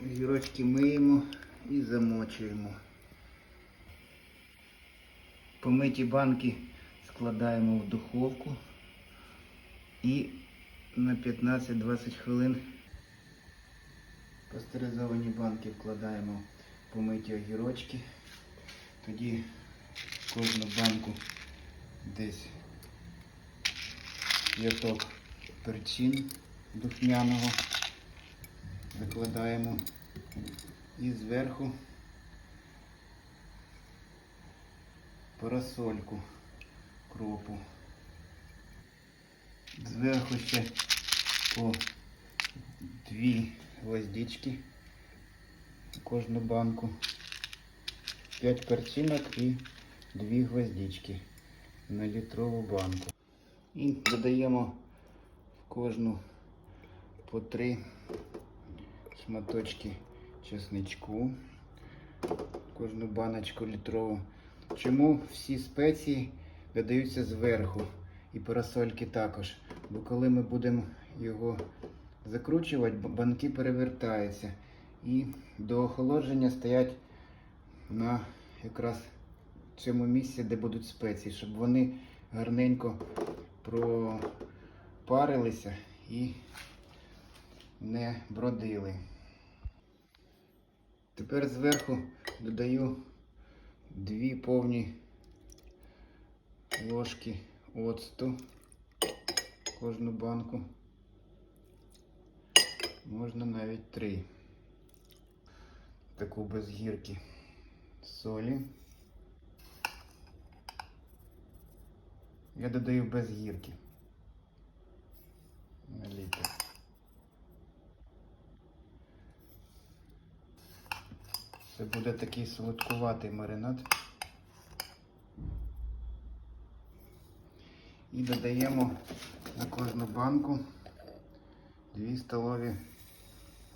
Огірочки миємо і замочуємо. Помиті банки складаємо в духовку і на 15-20 хвилин пастеризовані банки вкладаємо в помиті огірочки. Тоді кожну банку десь п'яток перчин духмяного викладаємо і зверху парасольку кропу. Зверху ще по дві гвоздички кожну банку. П'ять перчинок і дві гвоздички на літрову банку. І додаємо в кожну по три шматочки чесничку, кожну баночку літрову. Чому всі спеції додаються зверху і парасольки також? Бо коли ми будемо його закручувати, банки перевертаються і до охолодження стоять на якраз цьому місці, де будуть спеції, щоб вони гарненько пропарилися і не бродили. Тепер зверху додаю дві повні ложки оцту кожну банку. Можна навіть три. Таку без гірки солі. Я додаю без гірки. На літр. Це буде такий солодкуватий маринад. І додаємо на кожну банку 2 столові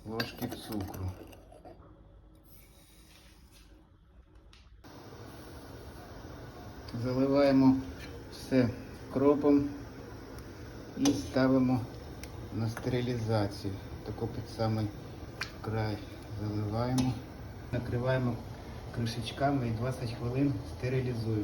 ложки цукру. Заливаємо все кропом і ставимо на стерилізацію. Таку під самий край заливаємо. Накриваємо кришечками і 20 хвилин стерилізуємо.